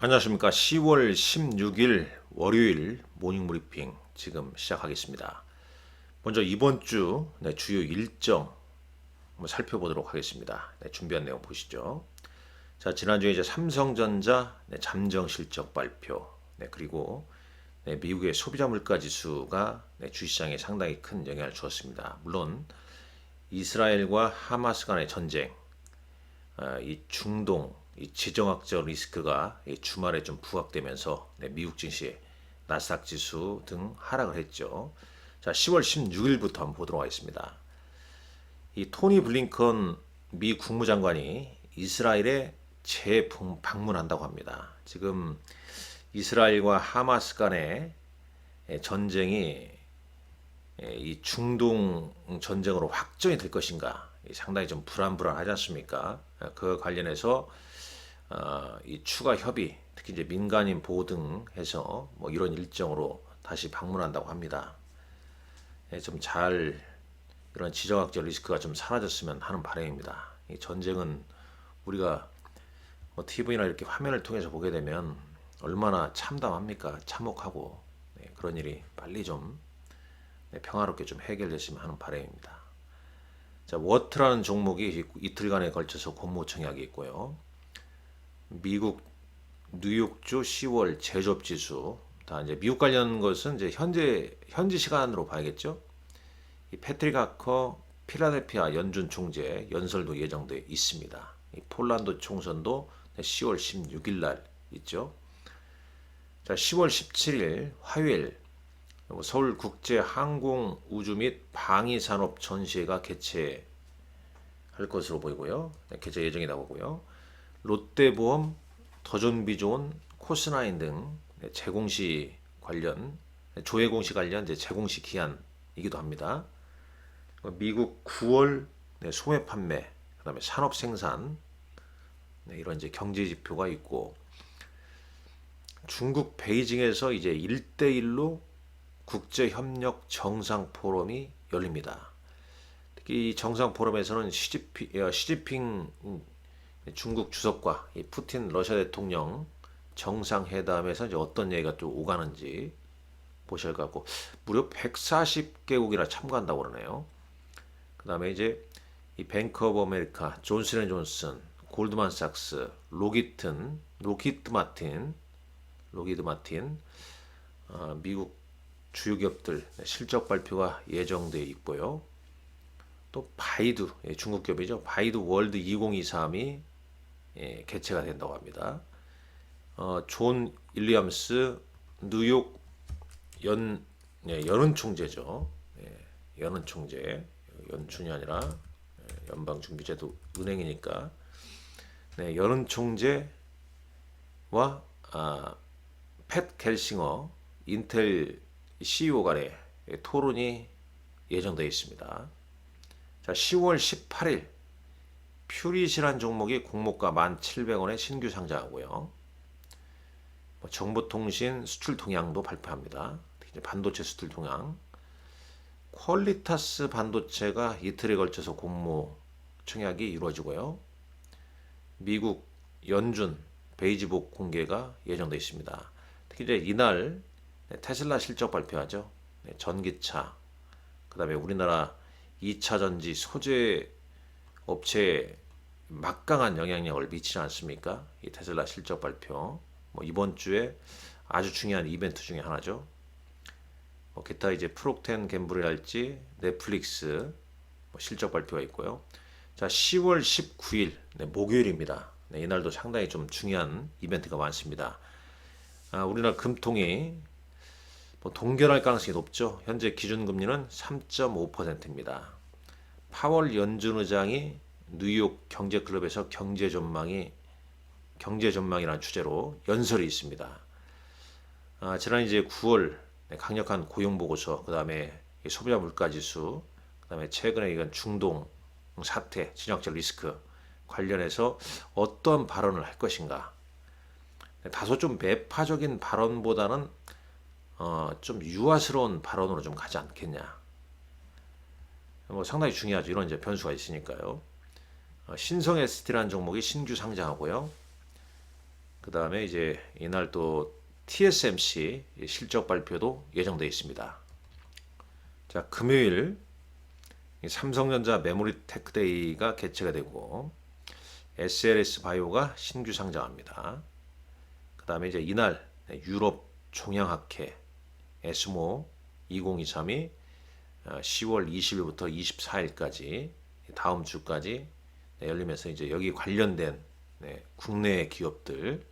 안녕하십니까. 10월 16일 월요일 모닝 브리핑 지금 시작하겠습니다. 먼저 이번 주 네, 주요 일정 한번 살펴보도록 하겠습니다. 네, 준비한 내용 보시죠. 자, 지난주에 이제 삼성전자 네, 잠정 실적 발표, 네, 그리고 네, 미국의 소비자 물가 지수가 네, 주시장에 상당히 큰 영향을 주었습니다. 물론 이스라엘과 하마스 간의 전쟁, 아, 이 중동 이 지정학적 리스크가 이 주말에 좀 부각되면서 네, 미국 증시 나스닥 지수 등 하락을 했죠. 자, 10월 16일부터 한번 보도록 하겠습니다. 이 토니 블링컨 미 국무장관이 이스라엘에 재방문한다고 합니다. 지금 이스라엘과 하마스 간의 예, 전쟁이 예, 이 중동 전쟁으로 확전이 될 것인가 상당히 좀 불안불안하지 않습니까? 그 관련해서 어, 이 추가 협의, 특히 이제 민간인 보호 등 해서 뭐 이런 일정으로 다시 방문한다고 합니다. 예, 좀잘 이런 지정학적 리스크가 좀 사라졌으면 하는 바람입니다. 이 전쟁은 우리가 뭐 TV나 이렇게 화면을 통해서 보게 되면 얼마나 참담합니까? 참혹하고 네, 그런 일이 빨리 좀 네, 평화롭게 좀 해결됐으면 하는 바람입니다. 자, 워트라는 종목이 이틀간에 걸쳐서 공모 청약이 있고요. 미국 뉴욕주 10월 제조업 지수 다 이제 미국 관련 것은 이제 현재 현지 시간으로 봐야겠죠. 이 패트릭 하커 필라델피아 연준 총재 연설도 예정돼 있습니다. 이 폴란드 총선도 10월 16일 날 있죠. 자, 10월 17일 화요일 서울 국제 항공 우주 및 방위 산업 전시회가 개최할 것으로 보이고요. 네, 개최 예정이 나오고요. 롯데보험, 더존비존, 코스나인 등 제공시 관련 조회공시 관련 제공시 기한이기도 합니다. 미국 9월 소매 판매, 그다음에 산업 생산 이런 이제 경제 지표가 있고 중국 베이징에서 이제 1대1로 국제 협력 정상 포럼이 열립니다. 특히 이 정상 포럼에서는 시지피, 어, 시진핑 중국 주석과 이 푸틴 러시아 대통령 정상회담에서 이제 어떤 얘기가 또 오가는지 보셔야 갖고 무려 140개국이나 참가한다고 그러네요. 그 다음에 이제 이 뱅크 오브 아메리카, 존슨앤존슨, 골드만삭스, 로기튼, 로키트 마틴, 로기드 마틴, 어, 미국 주요 기업들 실적 발표가 예정돼 있고요. 또 바이두, 예, 중국 기업이죠. 바이두 월드 2023이 예, 개최가 된다고 합니다. 어, 존 일리엄스 뉴욕 연 예, 연은 총재죠. 예, 연은 총재 연준이 아니라 예, 연방준비제도 은행이니까 네, 연은 총재와 아, 팻 갤싱어 인텔 CEO 간의 토론이 예정되어 있습니다. 자, 10월 18일 퓨리시란 종목이 공모가 1,700원에 신규 상장하고요. 뭐 정보통신 수출 동향도 발표합니다. 특히 반도체 수출 동향. 퀄리타스 반도체가 이틀에 걸쳐서 공모 청약이 이루어지고요. 미국 연준 베이지복 공개가 예정되어 있습니다. 특히 이제 이날 테슬라 실적 발표하죠. 네, 전기차, 그 다음에 우리나라 2차 전지 소재 업체에 막강한 영향력을 미치지 않습니까? 이 테슬라 실적 발표. 뭐 이번 주에 아주 중요한 이벤트 중에 하나죠. 뭐 기타 이제 프록텐 갬블이랄지 넷플릭스 뭐 실적 발표가 있고요. 자, 10월 19일 네, 목요일입니다. 네, 이날도 상당히 좀 중요한 이벤트가 많습니다. 아, 우리나라 금통이 뭐 동결할 가능성이 높죠. 현재 기준금리는 3.5%입니다. 파월 연준 의장이 뉴욕 경제클럽에서 경제 전망이 경제 전망이라는 주제로 연설이 있습니다. 아, 지난 이제 9월 강력한 고용 보고서, 그 다음에 소비자 물가 지수, 그 다음에 최근에 이건 중동 사태, 진영적 리스크 관련해서 어떤 발언을 할 것인가. 다소 좀 매파적인 발언보다는 어, 좀 유아스러운 발언으로 좀 가지 않겠냐. 뭐 상당히 중요하죠. 이런 이제 변수가 있으니까요. 어, 신성 ST라는 종목이 신규 상장하고요. 그그 다음에 이제 이날 또 TSMC 실적 발표도 예정되어 있습니다. 자, 금요일 이 삼성전자 메모리 테크데이가 개최가 되고 SLS 바이오가 신규 상장합니다. 그 다음에 이제 이날 유럽 종양학회 에스모 2023이 10월 20일부터 24일까지 다음 주까지 네, 열리면서 이제 여기 관련된 네, 국내 기업들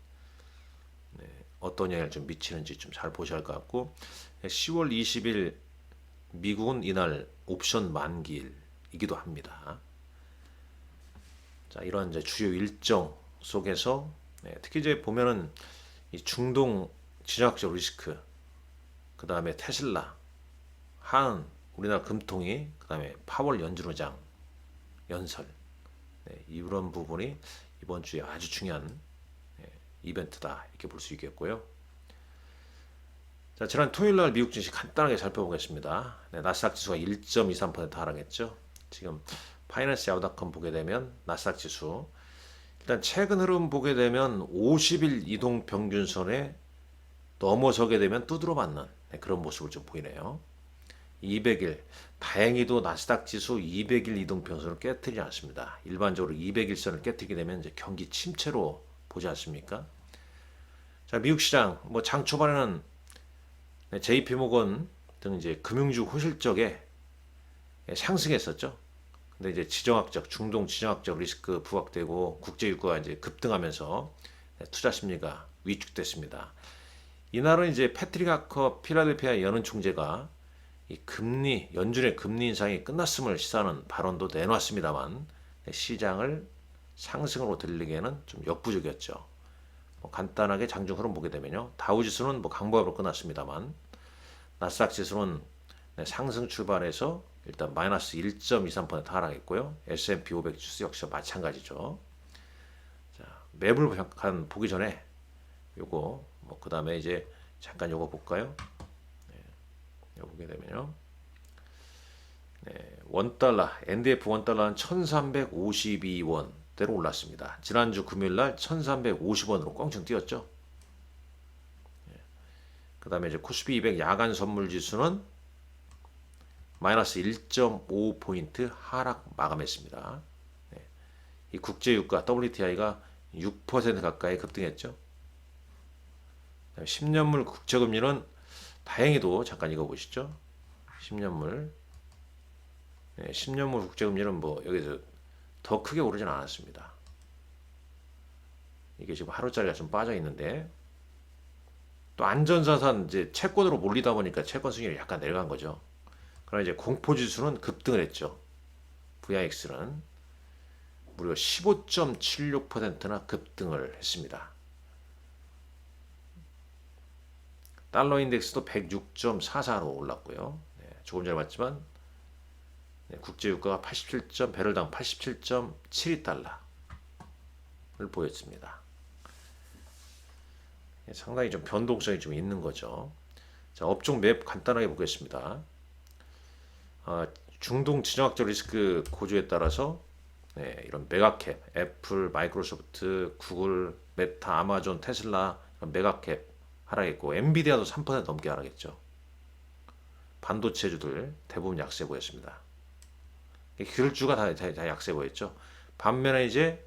네, 어떤 영향을 좀 미치는지 좀 잘 보셔야 할 것 같고 10월 20일 미국은 이날 옵션 만기일이기도 합니다. 자 이런 이제 주요 일정 속에서 네, 특히 이제 보면은 이 중동 지정학적 리스크, 그 다음에 테슬라, 한 우리나라 금통위, 그 다음에 파월 연준의장 연설 네, 이런 부분이 이번 주에 아주 중요한 네, 이벤트다 이렇게 볼 수 있겠고요. 자, 지난 토요일 날 미국 증시 간단하게 살펴보겠습니다. 네, 나스닥 지수가 1.23% 하락했죠. 지금 파이낸스 야우닷컴 보게 되면 나스닥 지수 일단 최근 흐름 보게 되면 50일 이동 평균선에 넘어서게 되면 두드러 맞는 네, 그런 모습을 좀 보이네요. 200일 다행히도 나스닥 지수 200일 이동 평선을 깨뜨리지 않습니다. 일반적으로 200일 선을 깨뜨리게 되면 이제 경기 침체로 보지 않습니까? 자, 미국 시장 뭐 장 초반에는 네, JP 모건 등 이제 금융주 호실적에 상승했었죠. 근데 이제 지정학적 중동 지정학적 리스크 부각되고 국제 유가가 이제 급등하면서 네, 투자 심리가 위축됐습니다. 이날은 이제 패트릭 하커 필라델피아 연은 총재가 이 금리 연준의 금리 인상이 끝났음을 시사하는 발언도 내놨습니다만 네, 시장을 상승으로 들리기에는 좀 역부족이었죠. 뭐 간단하게 장중 흐름 보게 되면요. 다우 지수는 뭐 강보합으로 끝났습니다만 나스닥 지수는 네, 상승 출발해서 일단 마이너스 1.23% 하락했고요. S&P 500 지수 역시 마찬가지죠. 자, 맵을 잠깐 보기 전에 요거 뭐 그 다음에 이제 잠깐 요거 볼까요? 네, 요거 보게 되면요. 네, 원 달러 NDF 원 달러는 1,352원 대로 올랐습니다. 지난주 금요일 날 1,350원으로 꽝충 뛰었죠. 그 다음에 이제 코스피 200 야간 선물 지수는 마이너스 1.5포인트 하락 마감했습니다. 네. 이 국제유가 WTI가 6% 가까이 급등했죠. 10년물 국채금리는 다행히도 잠깐 이거 보시죠. 10년물 네, 10년물 국제금리는 뭐 여기서 더 크게 오르진 않았습니다. 이게 지금 하루짜리가 좀 빠져 있는데 또 안전자산 이제 채권으로 몰리다 보니까 채권 수익률이 약간 내려간 거죠. 그러나 이제 공포지수는 급등을 했죠. VIX는 무려 15.76%나 급등을 했습니다. 달러 인덱스도 106.44로 올랐고요. 네, 조금 전에 봤지만 네, 국제 유가가 87. 배럴당 87.72달러를 보였습니다. 네, 상당히 좀 변동성이 좀 있는 거죠. 자, 업종 맵 간단하게 보겠습니다. 아, 중동 지정학적 리스크 고조에 따라서 네, 이런 메가캡, 애플, 마이크로소프트, 구글, 메타, 아마존, 테슬라 메가캡 하락했고 엔비디아도 3% 넘게 하락했죠. 반도체주들 대부분 약세 보였습니다. 기술주가 다, 다, 다 약세 보였죠. 반면에 이제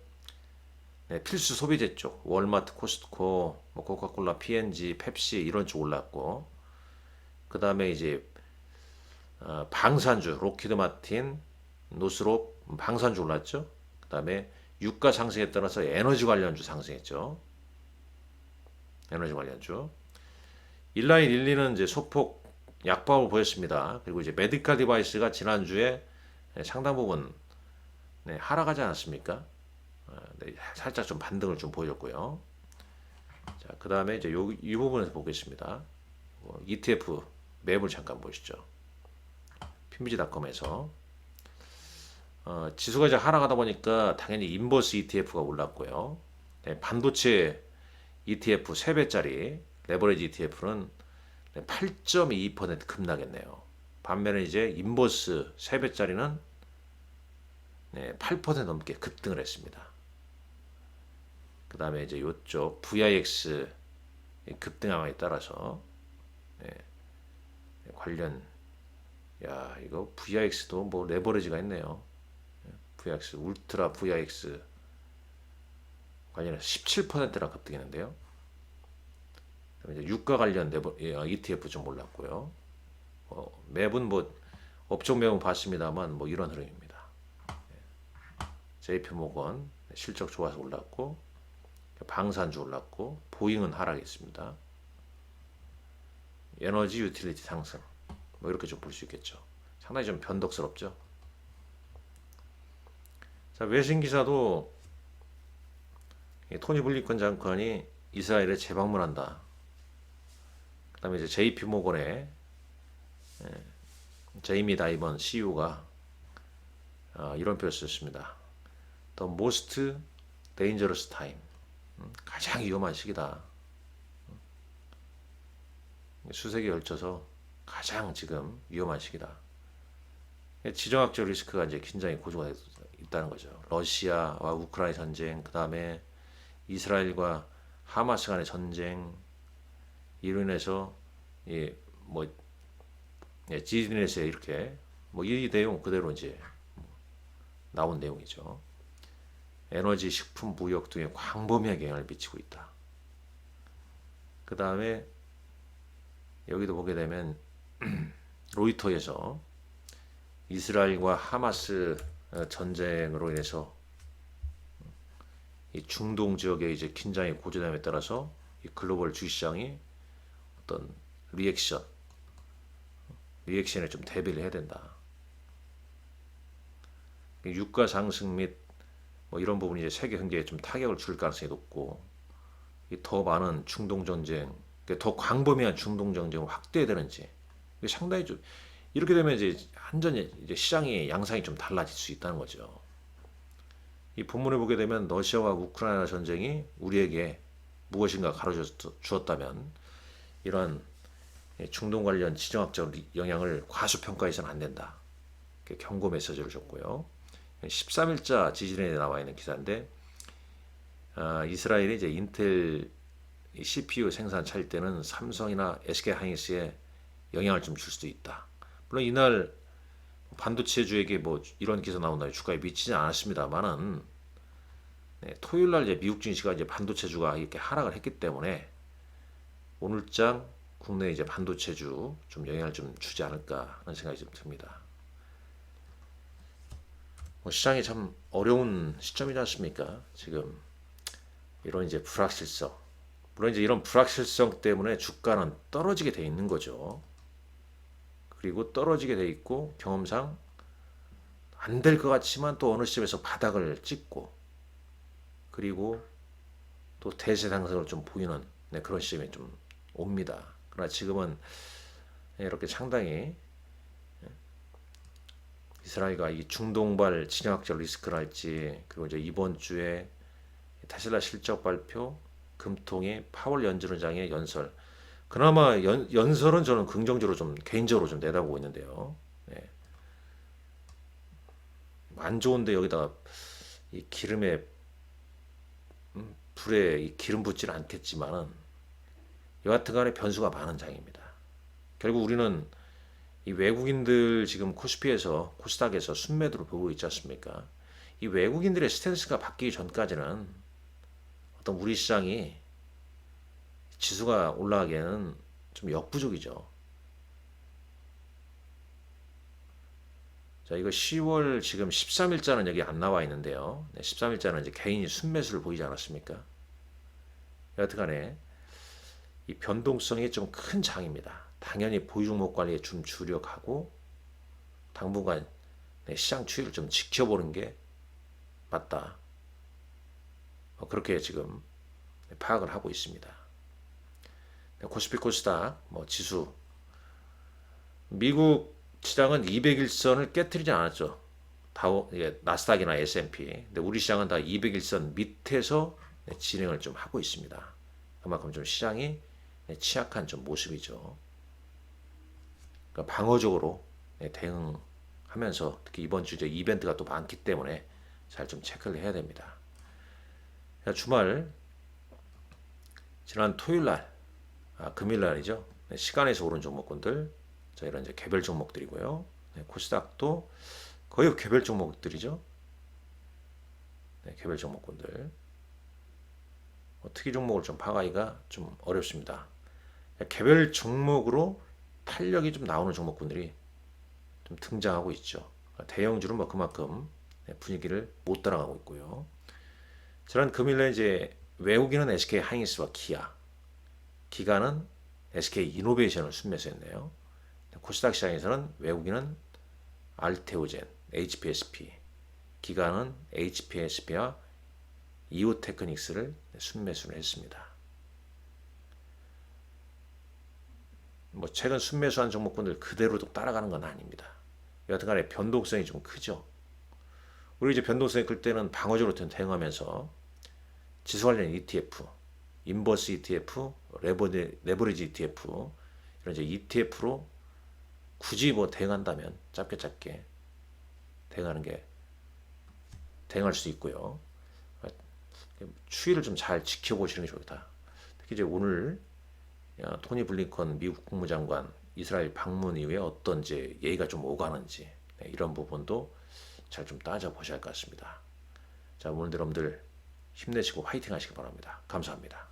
네, 필수 소비재 쪽 월마트, 코스트코, 뭐 코카콜라, P&G, 펩시 이런 쪽 올랐고 그 다음에 이제 어, 방산주 로키드 마틴, 노스롭 방산주 올랐죠. 그 다음에 유가 상승에 따라서 에너지 관련주 상승했죠. 에너지 관련주. 일라인 1, 2는 이제 소폭 약방을 보였습니다. 그리고 이제 메디컬 디바이스가 지난주에 상당 부분 네, 하락하지 않았습니까? 어, 네, 살짝 좀 반등을 좀 보였고요. 자, 그 다음에 이제 요, 이 부분에서 보겠습니다. 뭐 ETF 맵을 잠깐 보시죠. 핀비지닷컴에서 어, 지수가 이제 하락하다 보니까 당연히 인버스 ETF가 올랐고요. 네, 반도체 ETF 3배짜리 레버리지 ETF는 8.2% 급락했네요. 반면에 이제 인버스 3배짜리는 네, 8% 넘게 급등을 했습니다. 그 그다음에 이제 요쪽 VIX 급등함에 따라서 예, 관련 야 이거 VIX도 뭐 레버리지가 있네요. 예, VIX 울트라 VIX 관련해서 17%나 급등했는데요. 이제 유가 관련 예, ETF 좀 올랐고요. 어, 매분 뭐 업종 매분 봤습니다만 뭐 이런 흐름입니다. 예. JP 모건 실적 좋아서 올랐고 방산주 올랐고 보잉은 하락했습니다. 에너지 유틸리티 상승 뭐 이렇게 좀 볼 수 있겠죠. 상당히 좀 변덕스럽죠. 자 외신 기사도 이 토니 블링컨 장관이 이스라엘에 재방문한다. 그다음에 이제 JP 모건의 예, 제이미 다이번 CEO가 어, 이런 표현을 썼습니다. The most dangerous time. 음, 가장 위험한 시기다. 음. 수세기에 걸쳐서 가장 지금 위험한 시기다. 지정학적 리스크가 이제 긴장이 고조가 있다는 거죠. 러시아와 우크라이나 전쟁, 그 다음에 이스라엘과 하마스 간의 전쟁, 이로 인해서 이뭐 예, 지진에서 이렇게 뭐 이 내용 그대로 이제 나온 내용이죠. 에너지, 식품, 무역 등에 광범위하게 영향을 미치고 있다. 그 다음에 여기도 보게 되면 로이터에서 이스라엘과 하마스 어, 전쟁으로 인해서 이 중동 지역의 이제 긴장이 고조됨에 따라서 이 글로벌 주식시장이 어떤 리액션, 리액션에 좀 대비를 해야 된다. 유가 상승 및 뭐 이런 부분이 이제 세계 경제에 좀 타격을 줄 가능성이 높고 이더 많은 중동 전쟁, 그러니까 더 광범위한 중동 전쟁을 확대되는지 이게 상당히 좀 이렇게 되면 이제 한전이 이제 시장의 양상이 좀 달라질 수 있다는 거죠. 이 본문을 보게 되면 러시아와 우크라이나 전쟁이 우리에게 무엇인가 가르쳐 주었다면 이런 중동 관련 지정학적 영향을 과소평가해서는 안 된다. 경고 메시지를 줬고요. 13일자 지진에 나와 있는 기사인데 아, 이스라엘이 이제 인텔 CPU 생산 차일 때는 삼성이나 SK 하이닉스에 영향을 좀 줄 수도 있다. 물론 이날 반도체주에게 뭐 이런 기사 나온다 주가에 미치지 않았습니다만은 네, 토요일 날 이제 미국 증시가 이제 반도체주가 이렇게 하락을 했기 때문에 오늘장 국내 이제 반도체주 좀 영향을 좀 주지 않을까 하는 생각이 좀 듭니다. 뭐 시장이 참 어려운 시점이지 않습니까? 지금 이런 이제 불확실성. 물론 이제 이런 불확실성 때문에 주가는 떨어지게 돼 있는 거죠. 그리고 떨어지게 돼 있고 경험상 안 될 것 같지만 또 어느 시점에서 바닥을 찍고 그리고 또 대세 상승을 좀 보이는 네, 그런 시점이 좀 옵니다. 그러나 지금은 이렇게 상당히 이스라엘과 이 중동발 진영학적 리스크랄지 그리고 이제 이번 주에 테슬라 실적 발표, 금통의 파월 연준의장의 연설. 그나마 연, 연설은 저는 긍정적으로 좀 개인적으로 좀 내다보고 있는데요. 네. 안 좋은데 여기다가 이 기름에 음, 불에 이 기름 붓지는 않겠지만은 여하튼간에 변수가 많은 장입니다. 결국 우리는 이 외국인들 지금 코스피에서 코스닥에서 순매도를 보고 있지 않습니까? 이 외국인들의 스탠스가 바뀌기 전까지는 어떤 우리 시장이 지수가 올라가기에는 좀 역부족이죠. 자, 이거 10월 지금 13일자는 여기 안 나와 있는데요. 네, 13일자는 이제 개인이 순매수를 보이지 않았습니까? 여하튼간에 이 변동성이 좀 큰 장입니다. 당연히 보유종목 관리에 좀 주력하고 당분간 시장 추이를 좀 지켜보는 게 맞다. 어, 그렇게 지금 파악을 하고 있습니다. 코스피 코스닥 뭐 지수 미국 시장은 200일선을 깨뜨리지 않았죠. 다우 예, 나스닥이나 S&P. 근데 우리 시장은 다 200일선 밑에서 진행을 좀 하고 있습니다. 그만큼 좀 시장이 취약한 좀 모습이죠. 그러니까 방어적으로 네, 대응하면서 특히 이번 주제 이벤트가 또 많기 때문에 잘 좀 체크를 해야 됩니다. 주말 지난 토요일 날, 아, 금요일 날이죠. 네, 시간에서 오른 종목군들, 자, 이런 이제 개별 종목들이고요. 네, 코스닥도 거의 개별 종목들이죠. 네, 개별 종목군들. 뭐 특이 종목을 좀 파가기가 좀 어렵습니다. 개별 종목으로 탄력이 좀 나오는 종목군들이 좀 등장하고 있죠. 대형주는 뭐 그만큼 네, 분위기를 못 따라가고 있고요. 지난 금일날 이제 외국인은 SK 하이닉스와 기아, 기가는 SK 이노베이션을 순매수했네요. 코스닥 시장에서는 외국인은 알테오젠, HPSP, 기가는 HPSP와 이오테크닉스를 순매수를 했습니다. 뭐 최근 순매수한 종목군들 그대로도 따라가는 건 아닙니다. 여하튼간에 변동성이 좀 크죠. 우리 이제 변동성이 클 때는 방어적으로 대응하면서 지수 관련 ETF, 인버스 ETF, 레버리, 레버리지 ETF 이런 이제 ETF로 굳이 뭐 대응한다면 짧게 짧게 대응하는 게 대응할 수 있고요. 추이를 좀 잘 지켜보시는 게 좋다. 특히 이제 오늘 어, 토니 블링컨 미국 국무장관 이스라엘 방문 이후에 어떤 이제 예의가 좀 오가는지 네, 이런 부분도 잘 좀 따져 보셔야 할 것 같습니다. 자 오늘 여러분들 힘내시고 화이팅 하시기 바랍니다. 감사합니다.